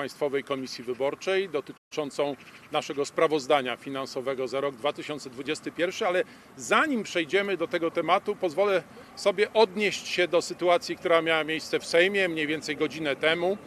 Państwowej Komisji Wyborczej dotyczącą naszego sprawozdania finansowego za rok 2021, ale zanim przejdziemy do tego tematu, pozwolę sobie odnieść się do sytuacji, która miała miejsce w Sejmie mniej więcej godzinę temu.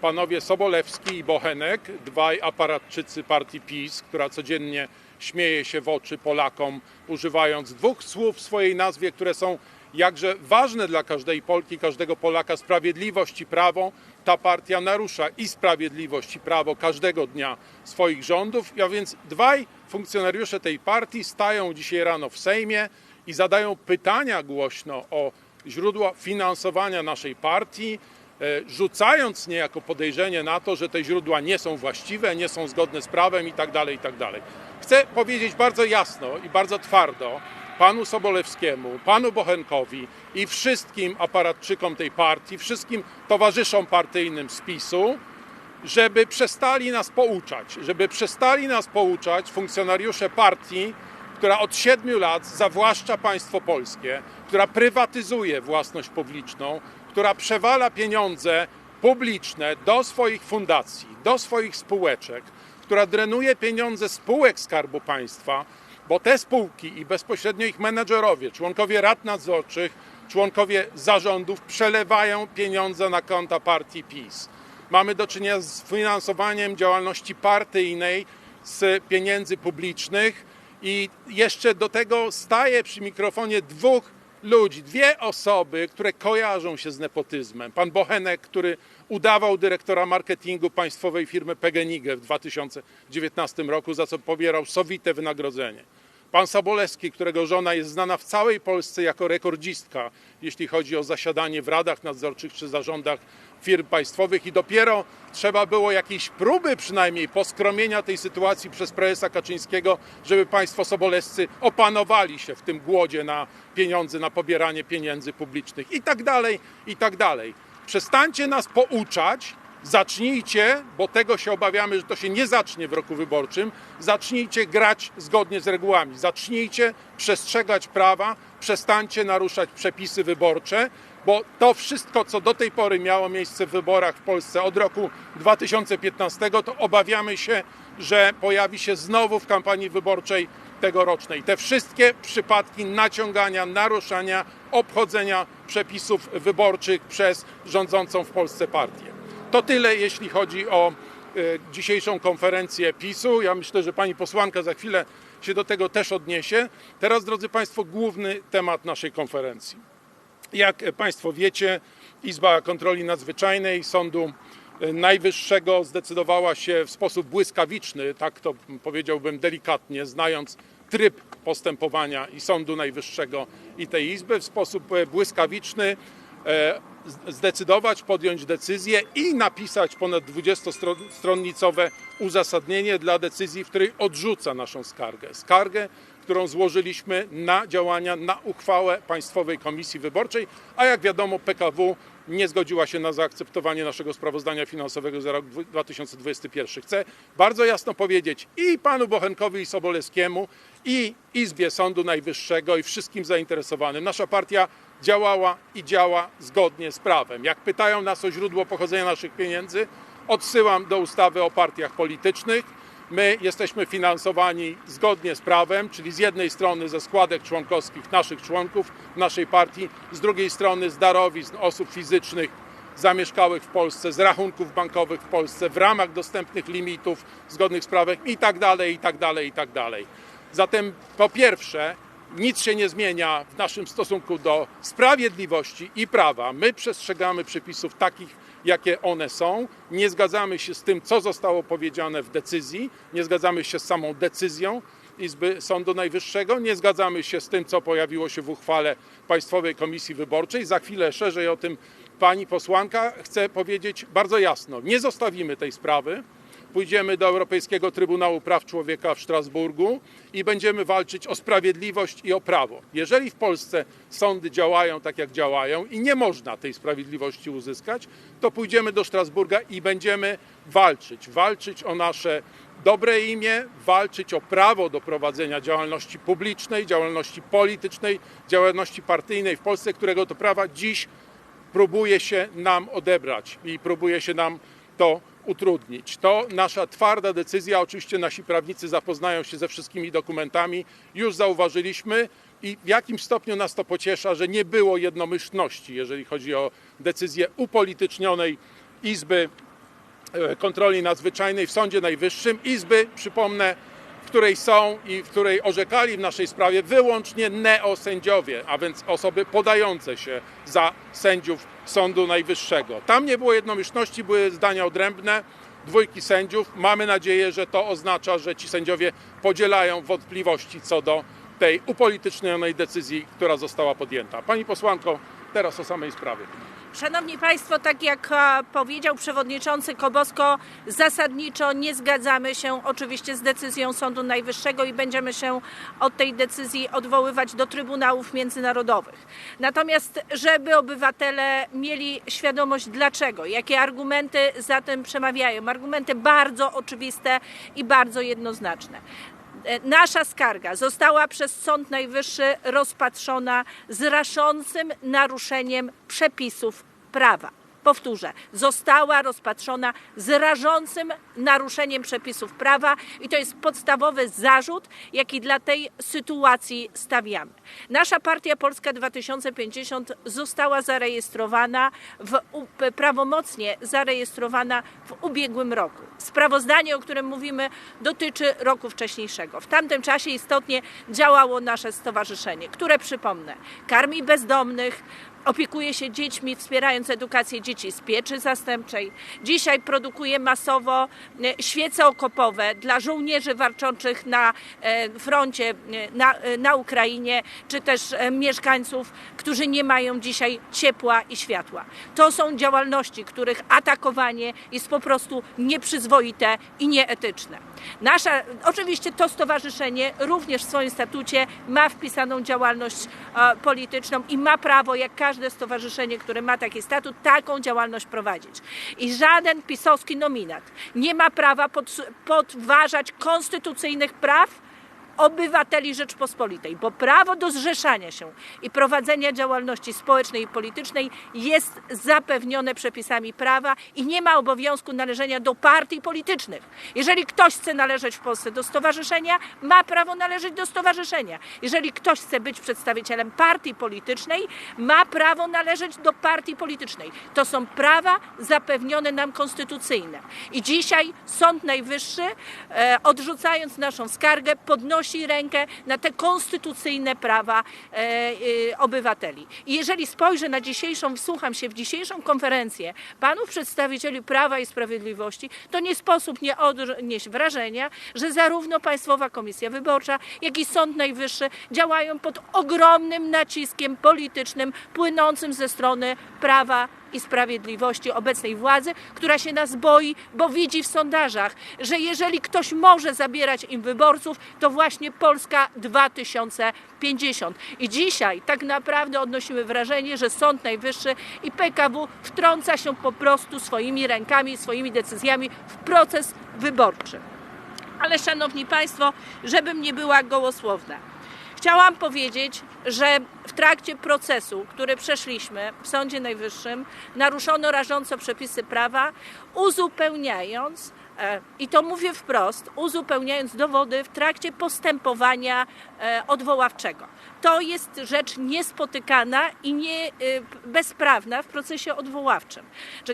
Panowie Sobolewski i Bochenek, dwaj aparatczycy partii PiS, która codziennie śmieje się w oczy Polakom, używając dwóch słów w swojej nazwie, które są jakże ważne dla każdej Polki, każdego Polaka sprawiedliwość i prawo. Ta partia narusza i sprawiedliwość i prawo każdego dnia swoich rządów, a więc dwaj funkcjonariusze tej partii stają dzisiaj rano w Sejmie i zadają pytania głośno o źródła finansowania naszej partii, e, rzucając niejako podejrzenie na to, że te źródła nie są właściwe, nie są zgodne z prawem itd. itd. Chcę powiedzieć bardzo jasno i bardzo twardo, panu Sobolewskiemu, panu Bochenkowi i wszystkim aparatczykom tej partii, wszystkim towarzyszom partyjnym z PiSu, żeby przestali nas pouczać, żeby przestali nas pouczać funkcjonariusze partii, która od siedmiu lat zawłaszcza państwo polskie, która prywatyzuje własność publiczną, która przewala pieniądze publiczne do swoich fundacji, do swoich spółeczek, która drenuje pieniądze spółek Skarbu Państwa, bo te spółki i bezpośrednio ich menedżerowie, członkowie rad nadzorczych, członkowie zarządów przelewają pieniądze na konta partii PiS. Mamy do czynienia z finansowaniem działalności partyjnej z pieniędzy publicznych i jeszcze do tego staje przy mikrofonie dwóch ludzi, dwie osoby, które kojarzą się z nepotyzmem. Pan Bochenek, który udawał dyrektora marketingu państwowej firmy PGNiG w 2019 roku, za co pobierał sowite wynagrodzenie. Pan Sobolewski, którego żona jest znana w całej Polsce jako rekordzistka, jeśli chodzi o zasiadanie w radach nadzorczych czy zarządach firm państwowych i dopiero trzeba było jakiejś próby przynajmniej poskromienia tej sytuacji przez prezesa Kaczyńskiego, żeby państwo sobolewscy opanowali się w tym głodzie na pieniądze, na pobieranie pieniędzy publicznych i tak dalej, i tak dalej. Przestańcie nas pouczać, zacznijcie, bo tego się obawiamy, że to się nie zacznie w roku wyborczym, zacznijcie grać zgodnie z regułami, zacznijcie przestrzegać prawa, przestańcie naruszać przepisy wyborcze, bo to wszystko, co do tej pory miało miejsce w wyborach w Polsce od roku 2015, to obawiamy się, że pojawi się znowu w kampanii wyborczej tegorocznej. Te wszystkie przypadki naciągania, naruszania, obchodzenia przepisów wyborczych przez rządzącą w Polsce partię. To tyle, jeśli chodzi o e, dzisiejszą konferencję PiSu. Ja myślę, że pani posłanka za chwilę się do tego też odniesie. Teraz, drodzy Państwo, główny temat naszej konferencji. Jak Państwo wiecie, Izba Kontroli Nadzwyczajnej Sądu Najwyższego zdecydowała się w sposób błyskawiczny, tak to powiedziałbym delikatnie, znając tryb postępowania i Sądu Najwyższego i tej Izby, w sposób błyskawiczny e, zdecydować, podjąć decyzję i napisać ponad 20-stronnicowe uzasadnienie dla decyzji, w której odrzuca naszą skargę. Skargę, którą złożyliśmy na działania, na uchwałę Państwowej Komisji Wyborczej, a jak wiadomo PKW nie zgodziła się na zaakceptowanie naszego sprawozdania finansowego za rok 2021. Chcę bardzo jasno powiedzieć i panu Bochenkowi i Sobolewskiemu, i Izbie Sądu Najwyższego, i wszystkim zainteresowanym. Nasza partia działała i działa zgodnie z prawem. Jak pytają nas o źródło pochodzenia naszych pieniędzy, odsyłam do ustawy o partiach politycznych. My jesteśmy finansowani zgodnie z prawem, czyli z jednej strony ze składek członkowskich naszych członków, naszej partii, z drugiej strony z darowizn osób fizycznych zamieszkałych w Polsce, z rachunków bankowych w Polsce, w ramach dostępnych limitów zgodnych z prawem i tak dalej, i tak dalej, i tak dalej. Zatem po pierwsze, nic się nie zmienia w naszym stosunku do sprawiedliwości i prawa. My przestrzegamy przepisów takich, jakie one są. Nie zgadzamy się z tym, co zostało powiedziane w decyzji, nie zgadzamy się z samą decyzją Izby Sądu Najwyższego, nie zgadzamy się z tym, co pojawiło się w uchwale Państwowej Komisji Wyborczej. Za chwilę szerzej o tym pani posłanka. Chcę powiedzieć bardzo jasno: nie zostawimy tej sprawy pójdziemy do Europejskiego Trybunału Praw Człowieka w Strasburgu i będziemy walczyć o sprawiedliwość i o prawo. Jeżeli w Polsce sądy działają tak, jak działają i nie można tej sprawiedliwości uzyskać, to pójdziemy do Strasburga i będziemy walczyć. Walczyć o nasze dobre imię, walczyć o prawo do prowadzenia działalności publicznej, działalności politycznej, działalności partyjnej w Polsce, którego to prawa dziś próbuje się nam odebrać i próbuje się nam to utrudnić. To nasza twarda decyzja. Oczywiście nasi prawnicy zapoznają się ze wszystkimi dokumentami. Już zauważyliśmy i w jakim stopniu nas to pociesza, że nie było jednomyślności, jeżeli chodzi o decyzję upolitycznionej Izby e, Kontroli Nadzwyczajnej w Sądzie Najwyższym. Izby, przypomnę, w której są i w której orzekali w naszej sprawie wyłącznie neosędziowie, a więc osoby podające się za sędziów Sądu Najwyższego. Tam nie było jednomyślności, były zdania odrębne dwójki sędziów. Mamy nadzieję, że to oznacza, że ci sędziowie podzielają wątpliwości co do tej upolitycznionej decyzji, która została podjęta. Pani posłanko, teraz o samej sprawie. Szanowni Państwo, tak jak e, powiedział przewodniczący Kobosko, zasadniczo nie zgadzamy się oczywiście z decyzją Sądu Najwyższego i będziemy się od tej decyzji odwoływać do Trybunałów Międzynarodowych. Natomiast, żeby obywatele mieli świadomość dlaczego, jakie argumenty za tym przemawiają, argumenty bardzo oczywiste i bardzo jednoznaczne. E, Nasza skarga została przez Sąd Najwyższy rozpatrzona z rażącym naruszeniem przepisów prawa. Powtórzę, została rozpatrzona z rażącym naruszeniem przepisów prawa i to jest podstawowy zarzut, jaki dla tej sytuacji stawiamy. Nasza partia Polska 2050 została zarejestrowana w, prawomocnie zarejestrowana w ubiegłym roku. Sprawozdanie, o którym mówimy, dotyczy roku wcześniejszego. W tamtym czasie istotnie działało nasze stowarzyszenie, które przypomnę, karmi bezdomnych, opiekuje się dziećmi, wspierając edukację dzieci z pieczy zastępczej. Dzisiaj produkuje masowo e, świece okopowe dla żołnierzy walczących na e, froncie e, na, na Ukrainie, czy też mieszkańców, którzy nie mają dzisiaj ciepła i światła. To są działalności, których atakowanie jest po prostu nieprzyzwoite i nieetyczne. Nasza, oczywiście to stowarzyszenie również w swoim statucie ma wpisaną działalność e, polityczną i ma prawo, jak każde stowarzyszenie, które ma taki statut, taką działalność prowadzić. I żaden pisowski nominat nie ma prawa pod, podważać konstytucyjnych praw obywateli Rzeczpospolitej, bo prawo do zrzeszania się i prowadzenia działalności społecznej i politycznej jest zapewnione przepisami prawa i nie ma obowiązku należenia do partii politycznych. Jeżeli ktoś chce należeć w Polsce do stowarzyszenia, ma prawo należeć do stowarzyszenia. Jeżeli ktoś chce być przedstawicielem partii politycznej, ma prawo należeć do partii politycznej. To są prawa zapewnione nam konstytucyjne. I dzisiaj Sąd Najwyższy, e, odrzucając naszą skargę, podnosi rękę na te konstytucyjne prawa e, e, obywateli. I jeżeli spojrzę na dzisiejszą, wsłucham się w dzisiejszą konferencję panów przedstawicieli Prawa i Sprawiedliwości, to nie sposób nie odnieść wrażenia, że zarówno Państwowa Komisja Wyborcza, jak i Sąd Najwyższy działają pod ogromnym naciskiem politycznym płynącym ze strony Prawa i Sprawiedliwości obecnej władzy, która się nas boi, bo widzi w sondażach, że jeżeli ktoś może zabierać im wyborców, to właśnie Polska 2050. I dzisiaj tak naprawdę odnosimy wrażenie, że Sąd Najwyższy i PKW wtrąca się po prostu swoimi rękami, swoimi decyzjami w proces wyborczy. Ale szanowni Państwo, żebym nie była gołosłowna. Chciałam powiedzieć, że w trakcie procesu, który przeszliśmy w Sądzie Najwyższym, naruszono rażąco przepisy prawa, uzupełniając, i to mówię wprost, uzupełniając dowody w trakcie postępowania e, odwoławczego. To jest rzecz niespotykana i nie, e, bezprawna w procesie odwoławczym.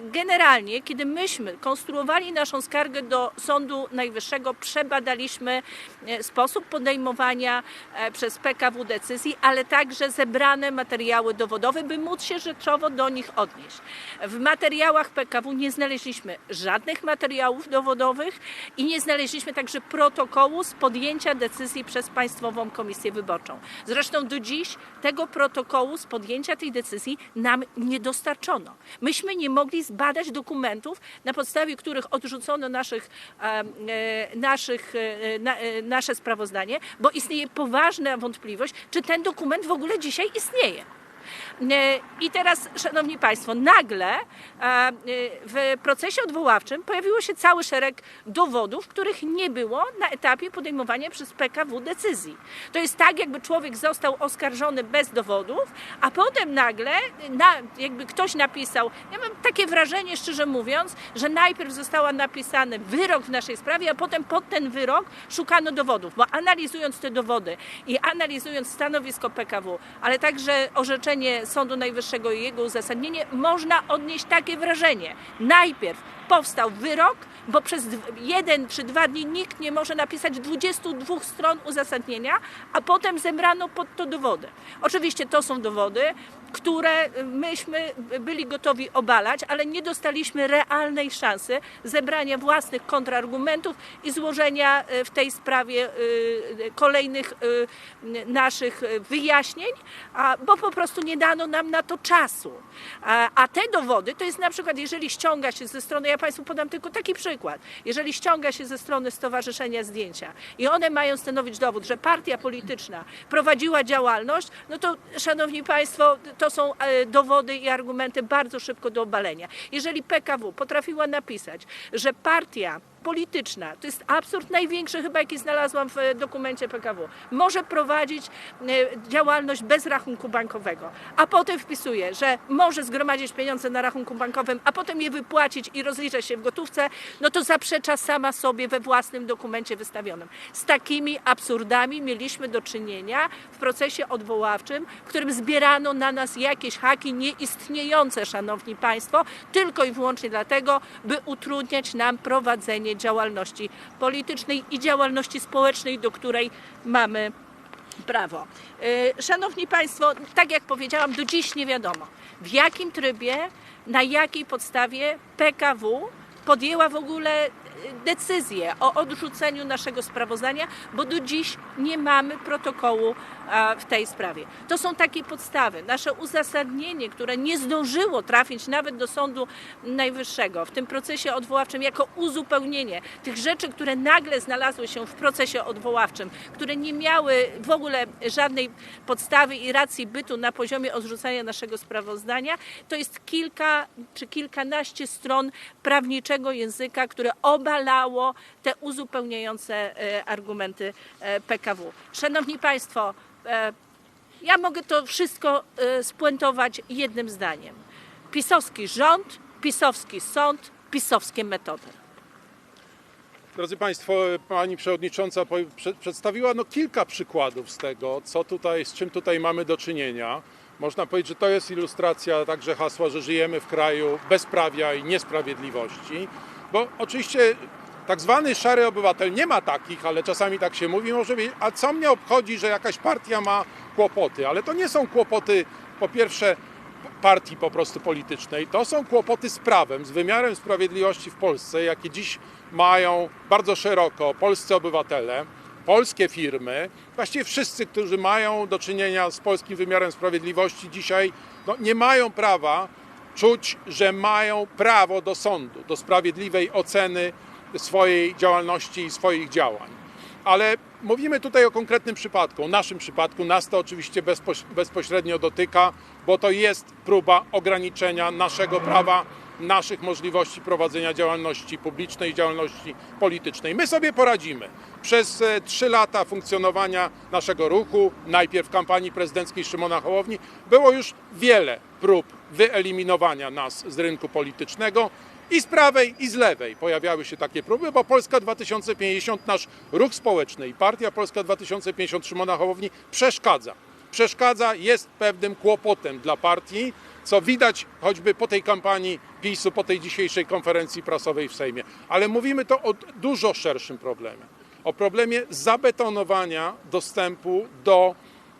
Generalnie, kiedy myśmy konstruowali naszą skargę do Sądu Najwyższego, przebadaliśmy e, sposób podejmowania e, przez PKW decyzji, ale także zebrane materiały dowodowe, by móc się rzeczowo do nich odnieść. W materiałach PKW nie znaleźliśmy żadnych materiałów dowodowych i nie znaleźliśmy także protokołu z podjęcia decyzji przez Państwową Komisję Wyborczą. Zresztą do dziś tego protokołu z podjęcia tej decyzji nam nie dostarczono. Myśmy nie mogli zbadać dokumentów, na podstawie których odrzucono naszych, e, naszych, e, na, e, nasze sprawozdanie, bo istnieje poważna wątpliwość, czy ten dokument w ogóle dzisiaj istnieje. E, I teraz, Szanowni Państwo, nagle e, w procesie odwoławczym pojawiło się cały szereg dowodów, których nie było na etapie podejmowania przez PKW decyzji. To jest tak, jakby człowiek został oskarżony bez dowodów, a potem nagle na, jakby ktoś napisał, ja mam takie wrażenie, szczerze mówiąc, że najpierw została napisany wyrok w naszej sprawie, a potem pod ten wyrok szukano dowodów, bo analizując te dowody i analizując stanowisko PKW, ale także orzeczenie Sądu Najwyższego i jego uzasadnienie, można odnieść takie wrażenie. Najpierw powstał wyrok, bo przez jeden czy dwa dni nikt nie może napisać 22 stron uzasadnienia, a potem zebrano pod to dowody. Oczywiście to są dowody, które myśmy byli gotowi obalać, ale nie dostaliśmy realnej szansy zebrania własnych kontrargumentów i złożenia e, w tej sprawie e, kolejnych e, naszych wyjaśnień, bo po prostu nie dano nam na to czasu. A te dowody to jest na przykład, jeżeli ściąga się ze strony, ja Państwu podam tylko taki przykład, jeżeli ściąga się ze strony Stowarzyszenia Zdjęcia i one mają stanowić dowód, że partia polityczna prowadziła działalność, no to Szanowni Państwo, to są e, dowody i argumenty bardzo szybko do obalenia. Jeżeli PKW potrafiła napisać, że partia polityczna, to jest absurd największy chyba jaki znalazłam w e, dokumencie PKW, może prowadzić e, działalność bez rachunku bankowego, a potem wpisuje, że może zgromadzić pieniądze na rachunku bankowym, a potem je wypłacić i rozliczać się w gotówce, no to zaprzecza sama sobie we własnym dokumencie wystawionym. Z takimi absurdami mieliśmy do czynienia w procesie odwoławczym, w którym zbierano na nas jakieś haki nieistniejące, szanowni państwo, tylko i wyłącznie dlatego, by utrudniać nam prowadzenie działalności politycznej i działalności społecznej, do której mamy prawo. Y, Szanowni Państwo, tak jak powiedziałam, do dziś nie wiadomo, w jakim trybie, na jakiej podstawie PKW podjęła w ogóle decyzję o odrzuceniu naszego sprawozdania, bo do dziś nie mamy protokołu a, w tej sprawie. To są takie podstawy. Nasze uzasadnienie, które nie zdążyło trafić nawet do Sądu Najwyższego w tym procesie odwoławczym jako uzupełnienie tych rzeczy, które nagle znalazły się w procesie odwoławczym, które nie miały w ogóle żadnej podstawy i racji bytu na poziomie odrzucania naszego sprawozdania, to jest kilka czy kilkanaście stron prawniczego języka, które obalało te uzupełniające e, argumenty e, PKW. Szanowni Państwo, e, ja mogę to wszystko spuentować jednym zdaniem. Pisowski rząd, pisowski sąd, pisowskie metody. Drodzy Państwo, Pani Przewodnicząca przedstawiła no kilka przykładów z tego, co tutaj, z czym tutaj mamy do czynienia. Można powiedzieć, że to jest ilustracja także hasła, że żyjemy w kraju bezprawia i niesprawiedliwości, bo oczywiście tak zwany szary obywatel nie ma takich, ale czasami tak się mówi, może być, a co mnie obchodzi, że jakaś partia ma kłopoty, ale to nie są kłopoty po pierwsze partii po prostu politycznej. To są kłopoty z prawem, z wymiarem sprawiedliwości w Polsce, jakie dziś mają bardzo szeroko polscy obywatele, polskie firmy, właściwie wszyscy, którzy mają do czynienia z polskim wymiarem sprawiedliwości dzisiaj, no, nie mają prawa czuć, że mają prawo do sądu, do sprawiedliwej oceny swojej działalności i swoich działań. Ale mówimy tutaj o konkretnym przypadku, o naszym przypadku. Nas to oczywiście bezpoś- bezpośrednio dotyka, bo to jest próba ograniczenia naszego prawa, naszych możliwości prowadzenia działalności publicznej działalności politycznej. My sobie poradzimy. Przez e, trzy lata funkcjonowania naszego ruchu, najpierw kampanii prezydenckiej Szymona Hołowni, było już wiele prób wyeliminowania nas z rynku politycznego. I z prawej, i z lewej pojawiały się takie próby, bo Polska 2050, nasz ruch społeczny i Partia Polska 2050 Szymona Hołowni przeszkadza. Przeszkadza, jest pewnym kłopotem dla partii, co widać choćby po tej kampanii PiSu, po tej dzisiejszej konferencji prasowej w Sejmie. Ale mówimy to o dużo szerszym problemie. O problemie zabetonowania dostępu do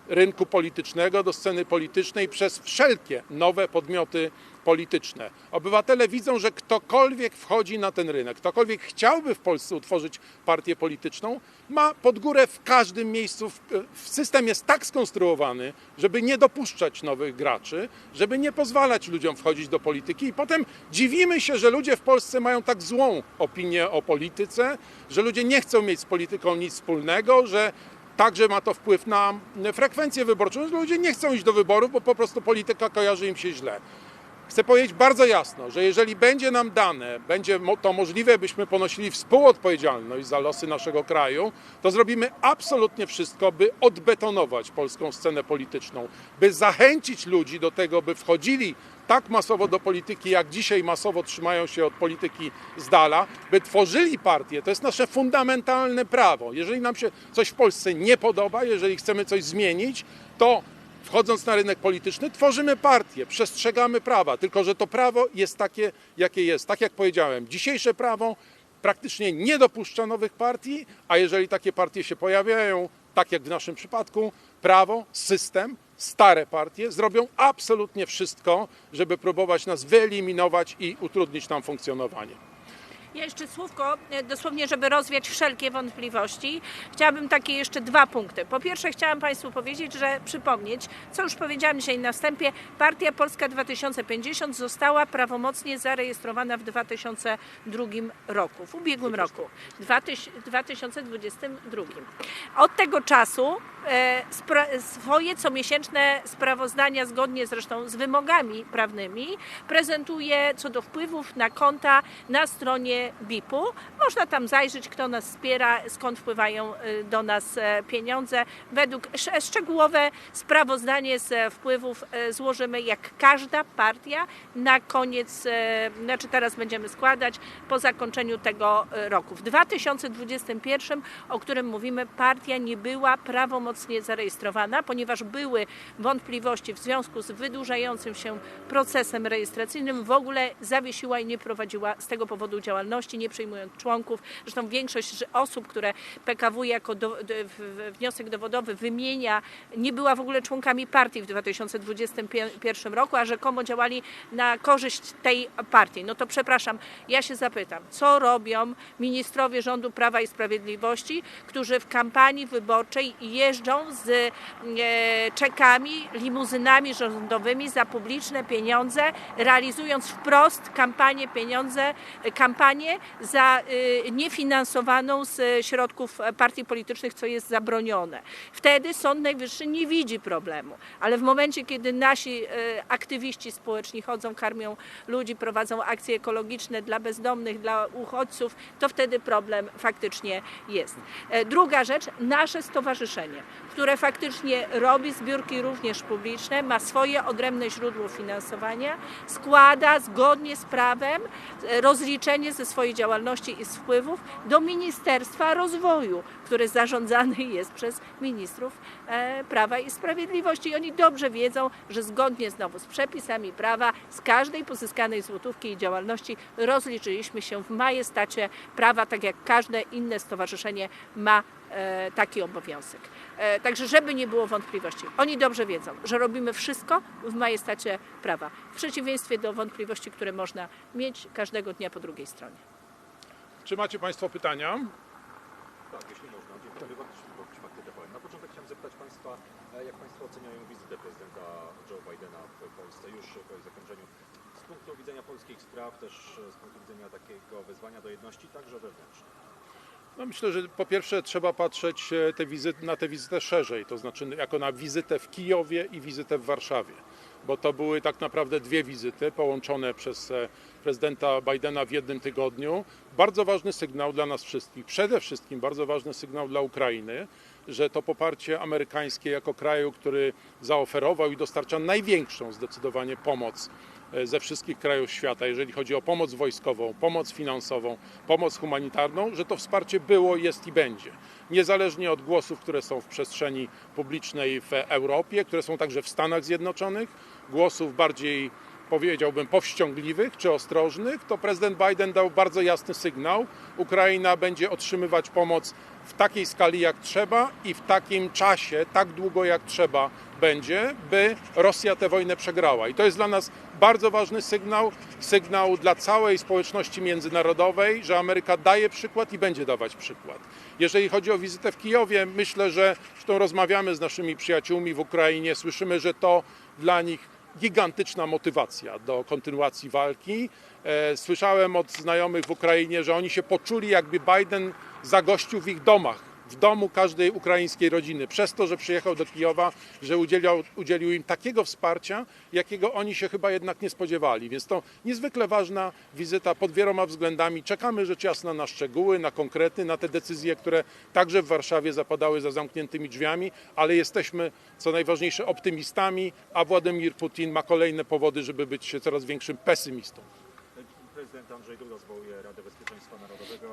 rynku politycznego, do sceny politycznej przez wszelkie nowe podmioty polityczne. Obywatele widzą, że ktokolwiek wchodzi na ten rynek, ktokolwiek chciałby w Polsce utworzyć partię polityczną, ma pod górę w każdym miejscu. System jest tak skonstruowany, żeby nie dopuszczać nowych graczy, żeby nie pozwalać ludziom wchodzić do polityki i potem dziwimy się, że ludzie w Polsce mają tak złą opinię o polityce, że ludzie nie chcą mieć z polityką nic wspólnego, że także ma to wpływ na frekwencję wyborczą. Ludzie nie chcą iść do wyborów, bo po prostu polityka kojarzy im się źle. Chcę powiedzieć bardzo jasno, że jeżeli będzie nam dane, będzie to możliwe, byśmy ponosili współodpowiedzialność za losy naszego kraju, to zrobimy absolutnie wszystko, by odbetonować polską scenę polityczną, by zachęcić ludzi do tego, by wchodzili tak masowo do polityki, jak dzisiaj masowo trzymają się od polityki z dala, by tworzyli partie. To jest nasze fundamentalne prawo. Jeżeli nam się coś w Polsce nie podoba, jeżeli chcemy coś zmienić, to wchodząc na rynek polityczny, tworzymy partię, przestrzegamy prawa, tylko że to prawo jest takie, jakie jest. Tak jak powiedziałem, dzisiejsze prawo praktycznie nie dopuszcza nowych partii, a jeżeli takie partie się pojawiają, tak jak w naszym przypadku, prawo, system, stare partie zrobią absolutnie wszystko, żeby próbować nas wyeliminować i utrudnić nam funkcjonowanie. Ja jeszcze słówko, e, dosłownie, żeby rozwiać wszelkie wątpliwości. Chciałabym takie jeszcze dwa punkty. Po pierwsze, chciałam Państwu powiedzieć, że przypomnieć, co już powiedziałam dzisiaj na wstępie, Partia Polska 2050 została prawomocnie zarejestrowana w 2002 roku, w ubiegłym roku, 2022. Od tego czasu e, swoje comiesięczne sprawozdania, zgodnie zresztą z wymogami prawnymi, prezentuje co do wpływów na konta na stronie BIP-u. Można tam zajrzeć, kto nas wspiera, skąd wpływają y, do nas e, pieniądze. Według sz- szczegółowe sprawozdanie z e, wpływów e, złożymy jak każda partia na koniec, e, znaczy teraz będziemy składać po zakończeniu tego e, roku. W 2021, o którym mówimy, partia nie była prawomocnie zarejestrowana, ponieważ były wątpliwości w związku z wydłużającym się procesem rejestracyjnym. W ogóle zawiesiła i nie prowadziła z tego powodu działalności, nie przyjmując członków. Zresztą większość osób, które PKW jako do, do, wniosek dowodowy wymienia, nie była w ogóle członkami partii w 2021 roku, a rzekomo działali na korzyść tej partii. No to przepraszam, ja się zapytam, co robią ministrowie rządu Prawa i Sprawiedliwości, którzy w kampanii wyborczej jeżdżą z e, czekami, limuzynami rządowymi za publiczne pieniądze, realizując wprost kampanię pieniądze, kampanię za y, niefinansowaną z środków partii politycznych, co jest zabronione. Wtedy Sąd Najwyższy nie widzi problemu, ale w momencie, kiedy nasi y, aktywiści społeczni chodzą, karmią ludzi, prowadzą akcje ekologiczne dla bezdomnych, dla uchodźców, to wtedy problem faktycznie jest. E, Druga rzecz, nasze stowarzyszenie, które faktycznie robi zbiórki również publiczne, ma swoje odrębne źródło finansowania, składa zgodnie z prawem e, rozliczenie ze swojej działalności i z wpływów do Ministerstwa Rozwoju, które zarządzane jest przez ministrów e, Prawa i Sprawiedliwości. I oni dobrze wiedzą, że zgodnie znowu z przepisami prawa, z każdej pozyskanej złotówki i działalności rozliczyliśmy się w majestacie prawa, tak jak każde inne stowarzyszenie ma taki obowiązek. E, Także, żeby nie było wątpliwości, oni dobrze wiedzą, że robimy wszystko w majestacie prawa, w przeciwieństwie do wątpliwości, które można mieć każdego dnia po drugiej stronie. Czy macie Państwo pytania? Tak, jeśli można. Dzień dobry, Bartosz. Na początek chciałem zapytać Państwa, e, jak Państwo oceniają wizytę prezydenta Joe Bidena w Polsce już po jej zakończeniu z punktu widzenia polskich spraw, też e, z punktu widzenia takiego wezwania do jedności, także wewnętrznej. No myślę, że po pierwsze trzeba patrzeć e, te wizyty, na tę wizytę szerzej, to znaczy jako na wizytę w Kijowie i wizytę w Warszawie, bo to były tak naprawdę dwie wizyty połączone przez e, prezydenta Bidena w jednym tygodniu. Bardzo ważny sygnał dla nas wszystkich, przede wszystkim bardzo ważny sygnał dla Ukrainy, że to poparcie amerykańskie jako kraju, który zaoferował i dostarcza największą zdecydowanie pomoc ze wszystkich krajów świata, jeżeli chodzi o pomoc wojskową, pomoc finansową, pomoc humanitarną, że to wsparcie było, jest i będzie. Niezależnie od głosów, które są w przestrzeni publicznej w Europie, które są także w Stanach Zjednoczonych, głosów bardziej powiedziałbym powściągliwych czy ostrożnych, to prezydent Biden dał bardzo jasny sygnał. Ukraina będzie otrzymywać pomoc w takiej skali jak trzeba i w takim czasie, tak długo jak trzeba będzie, by Rosja tę wojnę przegrała. I to jest dla nas bardzo ważny sygnał, sygnał dla całej społeczności międzynarodowej, że Ameryka daje przykład i będzie dawać przykład. Jeżeli chodzi o wizytę w Kijowie, myślę, że zresztą rozmawiamy z naszymi przyjaciółmi w Ukrainie, słyszymy, że to dla nich gigantyczna motywacja do kontynuacji walki. E, Słyszałem od znajomych w Ukrainie, że oni się poczuli, jakby Biden zagościł w ich domach w domu każdej ukraińskiej rodziny. Przez to, że przyjechał do Kijowa, że udzielił, im takiego wsparcia, jakiego oni się chyba jednak nie spodziewali. Więc to niezwykle ważna wizyta pod wieloma względami. Czekamy rzecz jasna na szczegóły, na konkrety, na te decyzje, które także w Warszawie zapadały za zamkniętymi drzwiami, ale jesteśmy, co najważniejsze, optymistami, a Władimir Putin ma kolejne powody, żeby być coraz większym pesymistą. Prezydent Andrzej Duda zwołuje Radę Bezpieczeństwa Narodowego.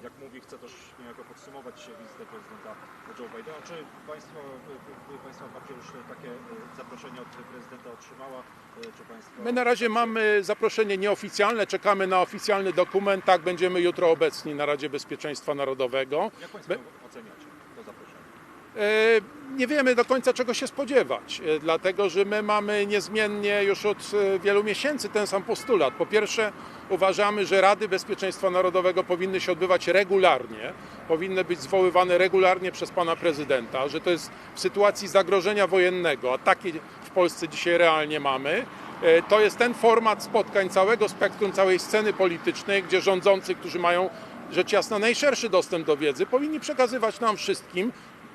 E, Jak mówi, chce też niejako podsumować wizytę prezydenta Joe Bidena. Czy państwo, e, państwa partia już takie e, zaproszenie od prezydenta otrzymała? E, Czy państwo... My na razie mamy zaproszenie nieoficjalne, czekamy na oficjalny dokument. Tak, będziemy jutro obecni na Radzie Bezpieczeństwa Narodowego. Jak państwo oceniacie? E, Nie wiemy do końca czego się spodziewać, e, dlatego że my mamy niezmiennie już od e, wielu miesięcy ten sam postulat. Po pierwsze, uważamy, że Rady Bezpieczeństwa Narodowego powinny się odbywać regularnie, powinny być zwoływane regularnie przez pana prezydenta, że to jest w sytuacji zagrożenia wojennego, a takie w Polsce dzisiaj realnie mamy. e, To jest ten format spotkań całego spektrum, całej sceny politycznej, gdzie rządzący, którzy mają rzecz jasna najszerszy dostęp do wiedzy, powinni przekazywać nam wszystkim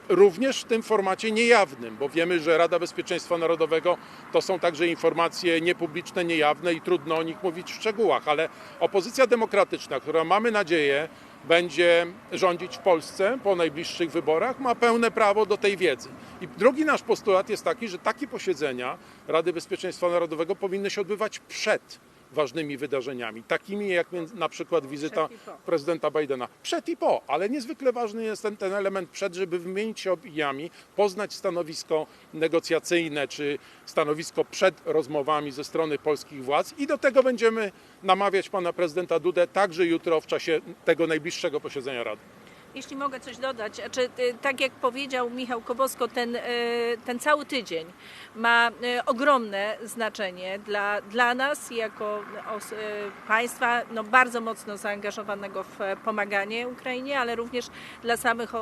również w tym formacie niejawnym, bo wiemy, że Rada Bezpieczeństwa Narodowego to są także informacje niepubliczne, niejawne i trudno o nich mówić w szczegółach, ale opozycja demokratyczna, która mamy nadzieję będzie rządzić w Polsce po najbliższych wyborach, ma pełne prawo do tej wiedzy. I drugi nasz postulat jest taki, że takie posiedzenia Rady Bezpieczeństwa Narodowego powinny się odbywać przed ważnymi wydarzeniami, takimi jak na przykład wizyta prezydenta Bidena. Przed i po, ale niezwykle ważny jest ten, ten element przed, żeby wymienić się opiniami, poznać stanowisko negocjacyjne czy stanowisko przed rozmowami ze strony polskich władz i do tego będziemy namawiać pana prezydenta Dudę także jutro w czasie tego najbliższego posiedzenia Rady. Jeśli mogę coś dodać, znaczy, tak jak powiedział Michał Kobosko, ten, y, ten cały tydzień ma y, ogromne znaczenie dla, dla nas jako os- państwa no, bardzo mocno zaangażowanego w e, pomaganie Ukrainie, ale również dla samych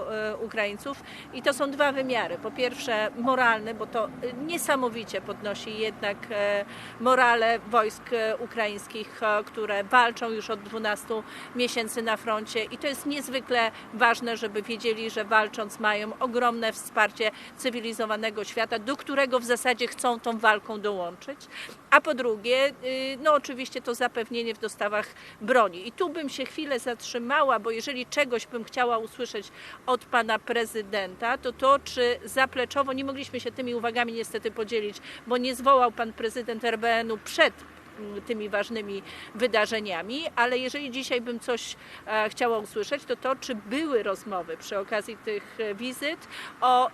Ukraińców. I to są dwa wymiary. Po pierwsze moralny, bo to niesamowicie podnosi jednak e, morale wojsk e, ukraińskich, które walczą już od 12 miesięcy na froncie i to jest niezwykle ważne, żeby wiedzieli, że walcząc mają ogromne wsparcie cywilizowanego świata, do którego w zasadzie chcą tą walką dołączyć. A po drugie, y, no oczywiście to zapewnienie w dostawach broni. I tu bym się chwilę zatrzymała, bo jeżeli czegoś bym chciała usłyszeć od pana prezydenta, to to, czy zapleczowo, nie mogliśmy się tymi uwagami niestety podzielić, bo nie zwołał pan prezydent RBN-u przed tymi ważnymi wydarzeniami, ale jeżeli dzisiaj bym coś e, chciała usłyszeć, to to, czy były rozmowy przy okazji tych e, wizyt o y,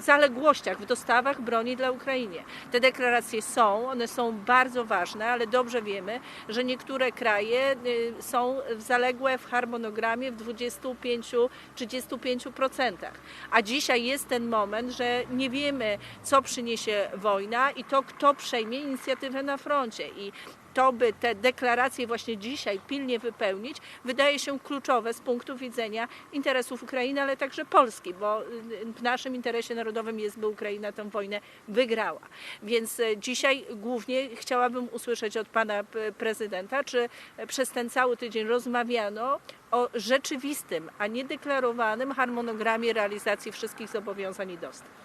zaległościach w dostawach broni dla Ukrainie. Te deklaracje są, one są bardzo ważne, ale dobrze wiemy, że niektóre kraje y, są zaległe w harmonogramie w 25-35%. A dzisiaj jest ten moment, że nie wiemy, co przyniesie wojna i to, kto przejmie inicjatywę na froncie. I to, by te deklaracje właśnie dzisiaj pilnie wypełnić, wydaje się kluczowe z punktu widzenia interesów Ukrainy, ale także Polski, bo y, w naszym interesie narodowym jest, by Ukraina tę wojnę wygrała. Więc e, dzisiaj głównie chciałabym usłyszeć od pana prezydenta, czy przez ten cały tydzień rozmawiano o rzeczywistym, a nie deklarowanym harmonogramie realizacji wszystkich zobowiązań i dostaw.